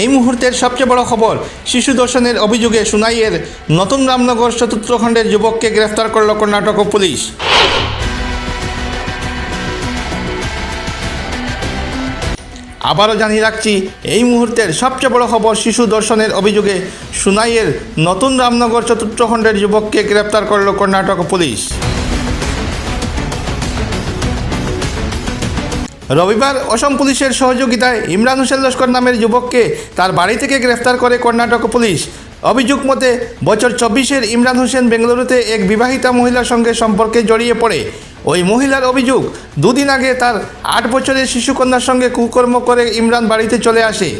এই মুহূর্তের সবচেয়ে বড় খবর, শিশু দর্শনের অভিযোগে সুনাইয়ের নতুন রামনগর চতুর্থ খণ্ডের যুবককে গ্রেফতার করল কর্ণাটক পুলিশ। আবারও জানিয়ে রাখছি, এই মুহূর্তের সবচেয়ে বড় খবর, শিশু দর্শনের অভিযোগে সুনাইয়ের নতুন রামনগর চতুর্থ খণ্ডের যুবককে গ্রেফতার করল কর্ণাটক পুলিশ। রবিবার অসম পুলিশের সহযোগিতায় ইমরান হোসেন লস্কর নামের যুবককে তার বাড়ি থেকে গ্রেফতার করে কর্ণাটক পুলিশ। অভিযোগ মতে, বছর চব্বিশের ইমরান হোসেন বেঙ্গালুরুতে এক বিবাহিতা মহিলার সঙ্গে সম্পর্কে জড়িয়ে পড়ে। ওই মহিলার অভিযোগ, দুদিন আগে তার আট বছরের শিশুকন্যার সঙ্গে কুকর্ম করে ইমরান বাড়িতে চলে আসে।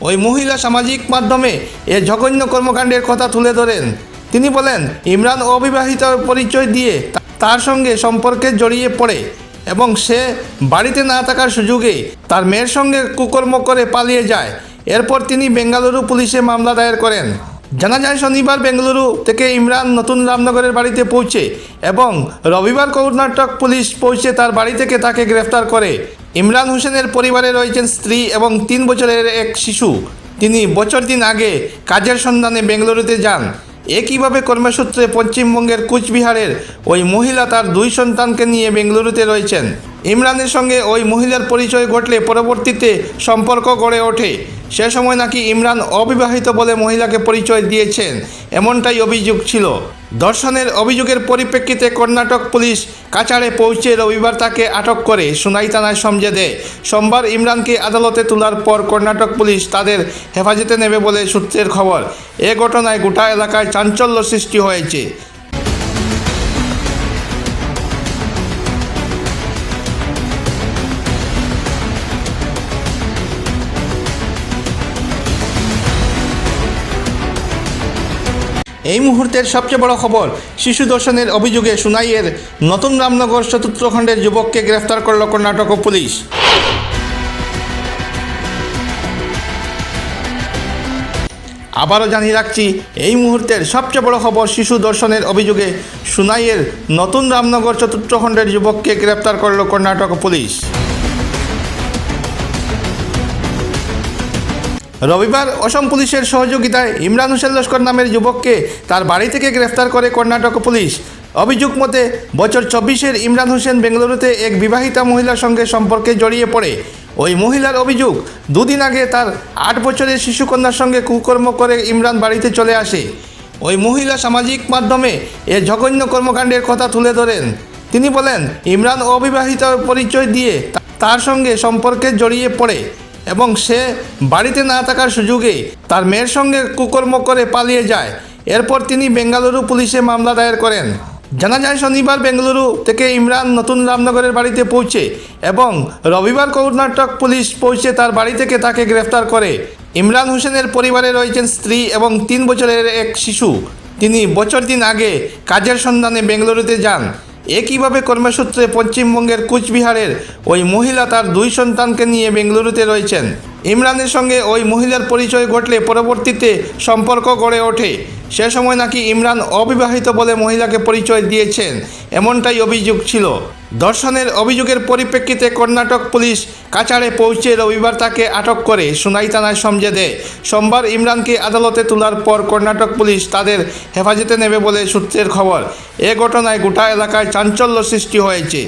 ওই মহিলা সামাজিক মাধ্যমে এ জঘন্য কর্মকাণ্ডের কথা তুলে ধরেন। তিনি বলেন, ইমরান অবিবাহিত পরিচয় দিয়ে তার সঙ্গে সম্পর্কে জড়িয়ে পড়ে। এবং সে বাড়িতে না থাকার সুযোগে তার মেয়ের সঙ্গে কুকর্ম করে পালিয়ে যায়। এরপর তিনি বেঙ্গালুরু পুলিশে মামলা দায়ের করেন। জানা যায়, শনিবার বেঙ্গালুরু থেকে ইমরান নতুন রামনগরের বাড়িতে পৌঁছে এবং রবিবার কর্ণাটক পুলিশ পৌঁছে তার বাড়ি থেকে তাকে গ্রেফতার করে। ইমরান হোসেনের পরিবারে রয়েছেন স্ত্রী এবং তিন বছরের এক শিশু। তিনি বছর দিন আগে কাজের সন্ধানে বেঙ্গালুরুতে যান। একইভাবে কর্মসূত্রে পশ্চিমবঙ্গের কুচবিহারের ওই মহিলা তার দুই সন্তানকে নিয়ে বেঙ্গালুরুতে রয়েছেন? ইমরানের সঙ্গে ওই মহিলার পরিচয় ঘটলে পরবর্তীতে সম্পর্ক গড়ে ওঠে। সে সময় নাকি ইমরান অবিবাহিত বলে মহিলাকে পরিচয় দিয়েছেন। এমনটাই অভিযোগ ছিল। দর্শনের অভিযোগের পরিপ্রেক্ষিতে কর্ণাটক পুলিশ কাছাড়ে পৌঁছে রবিবার তাকে আটক করে সুনাই থানায় সমঝে দেয়। সোমবার ইমরানকে আদালতে তোলার পর কর্ণাটক পুলিশ তাদের হেফাজতে নেবে বলে সূত্রের খবর। এ ঘটনায় গোটা এলাকায় চাঞ্চল্য সৃষ্টি হয়েছে। এই মুহূর্তের সবচেয়ে বড় খবর, শিশু দর্শনের অভিযোগে সুনাইয়ের নতুন রামনগর চতুর্থ খণ্ডের যুবককে গ্রেফতার করল কর্ণাটক পুলিশ। আবারও জানিয়ে রাখছি, এই মুহূর্তের সবচেয়ে বড় খবর, শিশু দর্শনের অভিযোগে সুনাইয়ের নতুন রামনগর চতুর্থ খণ্ডের যুবককে গ্রেফতার করল কর্ণাটক পুলিশ। রবিবার অসম পুলিশের সহযোগিতায় ইমরান হোসেন লস্কর নামের যুবককে তার বাড়ি থেকে গ্রেফতার করে কর্ণাটক পুলিশ। অভিযোগ মতে, বছর চব্বিশের ইমরান হোসেন বেঙ্গালুরুতে এক বিবাহিতা মহিলার সঙ্গে সম্পর্কে জড়িয়ে পড়ে। ওই মহিলার অভিযোগ, দুদিন আগে তার আট বছরের শিশুকন্যার সঙ্গে কুকর্ম করে ইমরান বাড়িতে চলে আসে। ওই মহিলা সামাজিক মাধ্যমে এ জঘন্য কর্মকাণ্ডের কথা তুলে ধরেন। তিনি বলেন, ইমরান অবিবাহিত পরিচয় দিয়ে তার সঙ্গে সম্পর্কে জড়িয়ে পড়ে। এবং সে বাড়িতে না থাকার সুযোগে তার মেয়ের সঙ্গে কুকর্ম করে পালিয়ে যায়। এরপর তিনি বেঙ্গালুরু পুলিশে মামলা দায়ের করেন। জানা যায়, শনিবার বেঙ্গালুরু থেকে ইমরান নতুন রামনগরের বাড়িতে পৌঁছে এবং রবিবার কর্ণাটক পুলিশ পৌঁছে তার বাড়ি থেকে তাকে গ্রেফতার করে। ইমরান হোসেনের পরিবারে রয়েছেন স্ত্রী এবং তিন বছরের এক শিশু। তিনি বছর দিন আগে কাজের সন্ধানে বেঙ্গালুরুতে যান। একইভাবে কর্মসূত্রে পশ্চিমবঙ্গের কুচবিহারের ওই মহিলা তার দুই সন্তানকে নিয়ে বেঙ্গালুরুতে রয়েছেন। ইমরানের সঙ্গে ওই মহিলার পরিচয় ঘটলে পরবর্তীতে সম্পর্ক গড়ে ওঠে। সে সময় নাকি ইমরান অবিবাহিত বলে মহিলাকে পরিচয় দিয়েছেন। এমনটাই অভিযোগ ছিল। দর্শনের অভিযোগের পরিপ্রেক্ষিতে কর্ণাটক পুলিশ কাছাড়ে পৌঁছে রবিবার তাকে আটক করে সুনাই থানায় সমঝে দেয় সোমবার ইমরানকে আদালতে তোলার পর কর্ণাটক পুলিশ তাদের হেফাজতে নেবে বলে সূত্রের খবর। এ ঘটনায় গোটা এলাকায় চাঞ্চল্য সৃষ্টি হয়েছে।